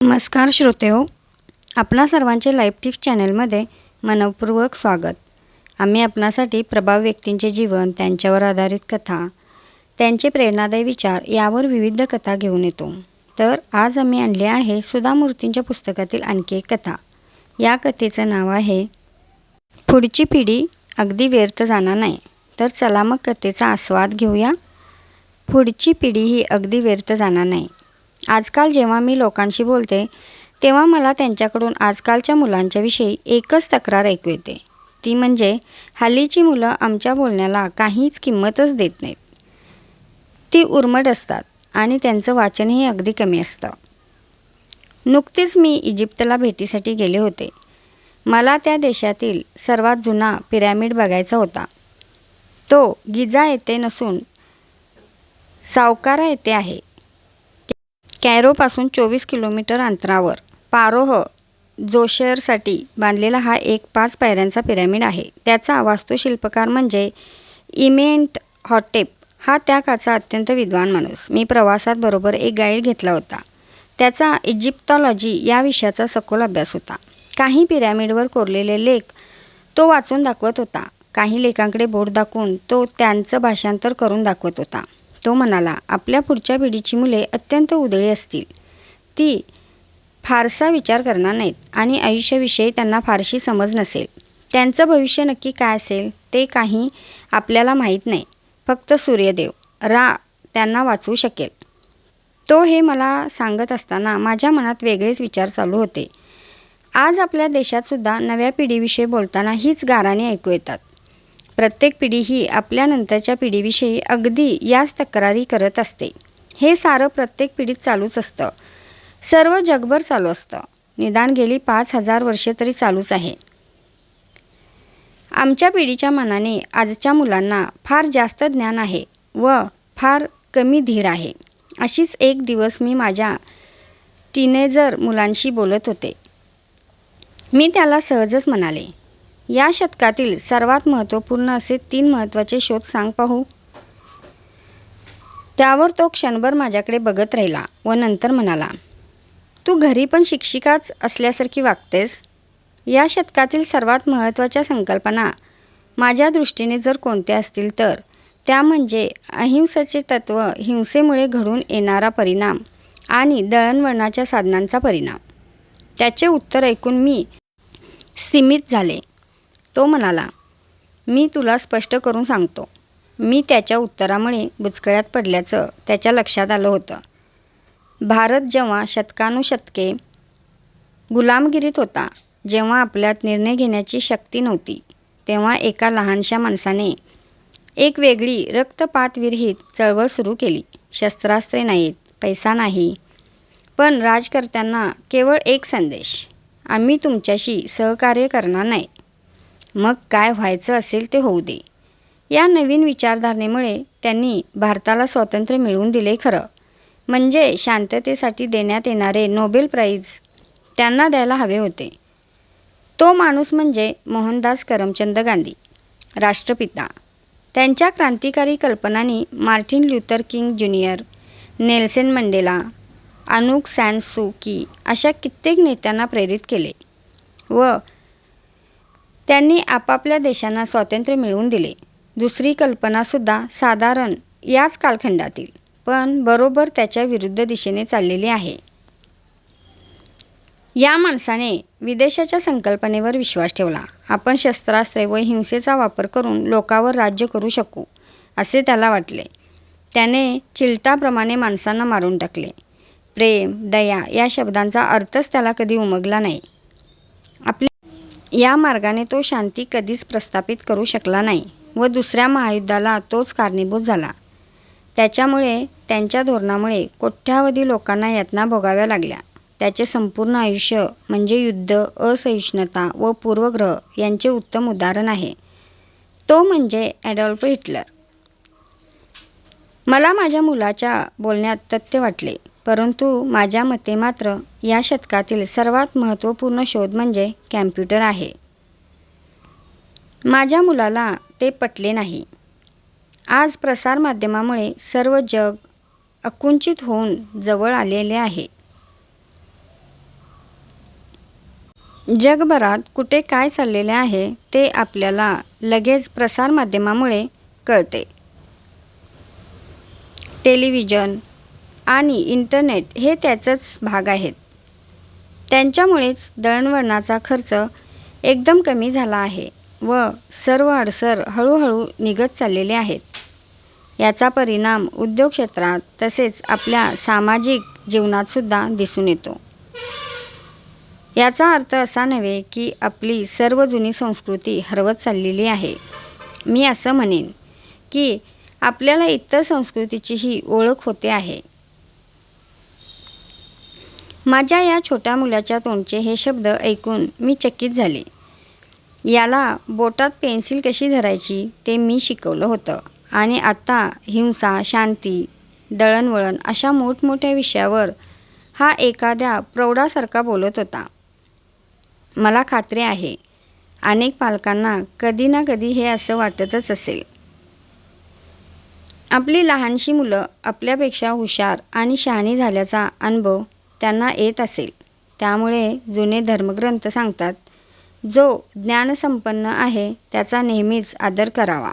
नमस्कार श्रोते हो आपणा सर्वांचे लाईफ टिप्स चॅनलमध्ये मनपूर्वक स्वागत. आम्ही आपणासाठी प्रभाव व्यक्तींचे जीवन त्यांच्यावर आधारित कथा त्यांचे प्रेरणादायी विचार यावर विविध कथा घेऊन येतो. तर आज आम्ही आणले आहे सुधा मूर्तींच्या पुस्तकातील आणखी एक कथा. या कथेचं नाव आहे पुढची पिढी अगदी व्यर्थ जाणार नाही. तर चला मग कथेचा आस्वाद घेऊया. पुढची पिढी ही अगदी व्यर्थ जाणार नाही. आजकाल जेव्हा मी लोकांशी बोलते तेव्हा मला त्यांच्याकडून आजकालच्या मुलांच्याविषयी एकच तक्रार ऐकू येते. ती म्हणजे हल्लीची मुलं आमच्या बोलण्याला काहीच किंमतच देत नाहीत. ती उर्मट असतात आणि त्यांचं वाचनही अगदी कमी असतं. नुकतेच मी इजिप्तला भेटीसाठी गेले होते. मला त्या देशातील सर्वात जुना पिरॅमिड बघायचा होता. तो गिजा येथे नसून सावकारा येथे आहे. कॅरोपासून चोवीस किलोमीटर अंतरावर. पारोह जोशेअरसाठी बांधलेला हा एक पाच पायऱ्यांचा पिरॅमिड आहे. त्याचा वास्तुशिल्पकार म्हणजे इमेंट हॉटेप. हा त्या काचा अत्यंत विद्वान माणूस. मी प्रवासात बरोबर एक गाईड घेतला होता. त्याचा इजिप्तॉलॉजी या विषयाचा सखोल अभ्यास होता. काही पिरॅमिडवर कोरलेले लेख तो वाचून दाखवत होता. काही लेखांकडे बोट दाखवून तो त्यांचं भाषांतर करून दाखवत होता. तो म्हणाला आपल्या पुढच्या पिढीची मुले अत्यंत उदळी असतील. ती फारसा विचार करणार नाहीत आणि आयुष्याविषयी त्यांना फारशी समज नसेल. त्यांचं भविष्य नक्की काय असेल ते काही आपल्याला माहीत नाही. फक्त सूर्यदेव. रा त्यांना वाचवू शकेल. तो हे मला सांगत असताना माझ्या मनात वेगळेच विचार चालू होते. आज आपल्या देशातसुद्धा नव्या पिढीविषयी बोलताना हीच गाराणी ऐकू येतात. प्रत्येक पिढी ही आपल्या नंतरच्या पिढीविषयी अगदी याच तक्रारी करत असते. हे सारं प्रत्येक पिढीत चालूच असतं. सर्व जगभर चालू असतं. निदान गेली पाच हजार वर्षे तरी चालूच आहे. आमच्या पिढीच्या मनाने आजच्या मुलांना फार जास्त ज्ञान आहे व फार कमी धीर आहे. अशीच एक दिवस मी माझ्या टीनेजर मुलांशी बोलत होते. मी त्याला सहजच म्हणाले या शतकातील सर्वात महत्त्वपूर्ण असे तीन महत्त्वाचे शोध सांग पाहू. त्यावर तो क्षणभर माझ्याकडे बघत राहिला व नंतर म्हणाला तू घरी पण शिक्षिकाच असल्यासारखी वागतेस? या शतकातील सर्वात महत्त्वाच्या संकल्पना माझ्या दृष्टीने जर कोणत्या असतील तर त्या म्हणजे अहिंसेचे तत्त्व हिंसेमुळे घडून येणारा परिणाम आणि दळणवळणाच्या साधनांचा परिणाम. त्याचे उत्तर ऐकून मी सीमित झाले. तो म्हणाला मी तुला स्पष्ट करून सांगतो. मी त्याच्या उत्तरामुळे बुचकळ्यात पडल्याचं त्याच्या लक्षात आलं होतं. भारत जेव्हा शतकानुशतके गुलामगिरीत होता जेव्हा आपल्यात निर्णय घेण्याची शक्ती नव्हती तेव्हा एका लहानशा माणसाने एक वेगळी रक्तपातविरहित चळवळ सुरू केली. शस्त्रास्त्रे नाहीत पैसा नाही पण राजकर्त्यांना केवळ एक संदेश आम्ही तुमच्याशी सहकार्य करणार नाही. मग काय व्हायचं असेल ते होऊ दे. या नवीन विचारधारणेमुळे त्यांनी भारताला स्वातंत्र्य मिळवून दिले खरं. म्हणजे शांततेसाठी देण्यात येणारे नोबेल प्राईज त्यांना द्यायला हवे होते. तो माणूस म्हणजे मोहनदास करमचंद गांधी राष्ट्रपिता. त्यांच्या क्रांतिकारी कल्पनांनी Martin Luther King junior Nelson Mandela Aung San Suu Kyi अशा कित्येक नेत्यांना प्रेरित केले व त्यांनी आपापल्या देशांना स्वातंत्र्य मिळवून दिले. दुसरी कल्पनासुद्धा साधारण याच कालखंडातील पण बरोबर त्याच्या विरुद्ध दिशेने चाललेली आहे. या माणसाने विदेशाच्या संकल्पनेवर विश्वास ठेवला. आपण शस्त्रास्त्रे व हिंसेचा वापर करून लोकावर राज्य करू शकू असे त्याला वाटले. त्याने चिलटाप्रमाणे माणसांना मारून टाकले. प्रेम दया या शब्दांचा अर्थच त्याला कधी उमगला नाही. आपल्या या मार्गाने तो शांती कधीच प्रस्थापित करू शकला नाही व दुसऱ्या महायुद्धाला तोच कारणीभूत झाला. त्याच्यामुळे त्यांच्या धोरणामुळे कोट्यावधी लोकांना यातना भोगाव्या लागल्या. त्याचे संपूर्ण आयुष्य म्हणजे युद्ध असहिष्णुता व पूर्वग्रह यांचे उत्तम उदाहरण आहे. तो म्हणजे ॲडॉल्फ हिटलर. मला माझ्या मुलाच्या बोलण्यात तथ्य वाटले. परंतु माझ्या मते मात्र या शतकातील सर्वात महत्त्वपूर्ण शोध म्हणजे कॅम्प्युटर आहे. माझ्या मुलाला ते पटले नाही. आज प्रसारमाध्यमामुळे सर्व जग अकुंचित होऊन जवळ आलेले आहे. जगभरात कुठे काय चाललेले आहे ते आपल्याला लगेच प्रसारमाध्यमामुळे कळते. टेलिव्हिजन आणि इंटरनेट हे त्याचाच भाग आहेत. त्यांच्यामुळेच दळणवळणाचा खर्च एकदम कमी झाला आहे व सर्व अडसर हळूहळू निघत चाललेले आहेत. याचा परिणाम उद्योग क्षेत्रात तसेच आपल्या सामाजिक जीवनातसुद्धा दिसून येतो. याचा अर्थ असा नव्हे की आपली सर्व जुनी संस्कृती हरवत चाललेली आहे. मी असं म्हणेन की आपल्याला इतर संस्कृतीचीही ओळख होते आहे. माझ्या या छोट्या मुलाच्या तोंडचे हे शब्द ऐकून मी चकित झाले. याला बोटात पेन्सिल कशी धरायची ते मी शिकवलं होतं. आणि आता हिंसा शांती दळणवळण अशा मोठमोठ्या विषयावर हा एखाद्या प्रौढासारखा बोलत होता. मला खात्री आहे अनेक पालकांना कधी ना कधी हे असं वाटतच असेल. आपली लहानशी मुलं आपल्यापेक्षा हुशार आणि शहाणी झाल्याचा अनुभव त्यांना येत असेल. त्यामुळे जुने धर्मग्रंथ सांगतात जो ज्ञानसंपन्न आहे त्याचा नेहमीच आदर करावा.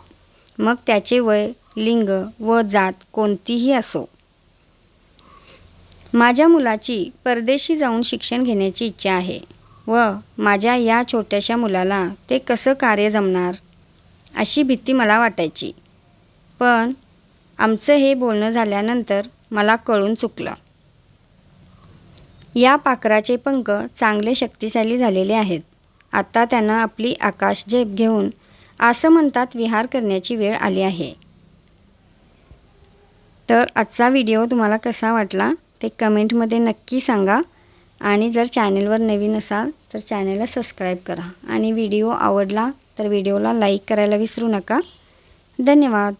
मग त्याचे वय लिंग व जात कोणतीही असो. माझ्या मुलाची परदेशी जाऊन शिक्षण घेण्याची इच्छा आहे व माझ्या या छोट्याशा मुलाला ते कसं कार्य जमणार? अशी भीती मला वाटायची. पण आमचं हे बोलणं झाल्यानंतर मला कळून चुकलं. या पाखराचे पंख चांगले शक्तिशाली झालेले आहेत. आता त्यांना आपली आकाश झेप घेऊन असं म्हणतात विहार करण्याची वेळ आली आहे. तर आजचा व्हिडिओ तुम्हाला कसा वाटला ते कमेंटमध्ये नक्की सांगा आणि जर चॅनेलवर नवीन असाल तर चॅनेलला सबस्क्राईब करा आणि व्हिडिओ आवडला तर व्हिडिओला लाईक करायला विसरू नका. धन्यवाद.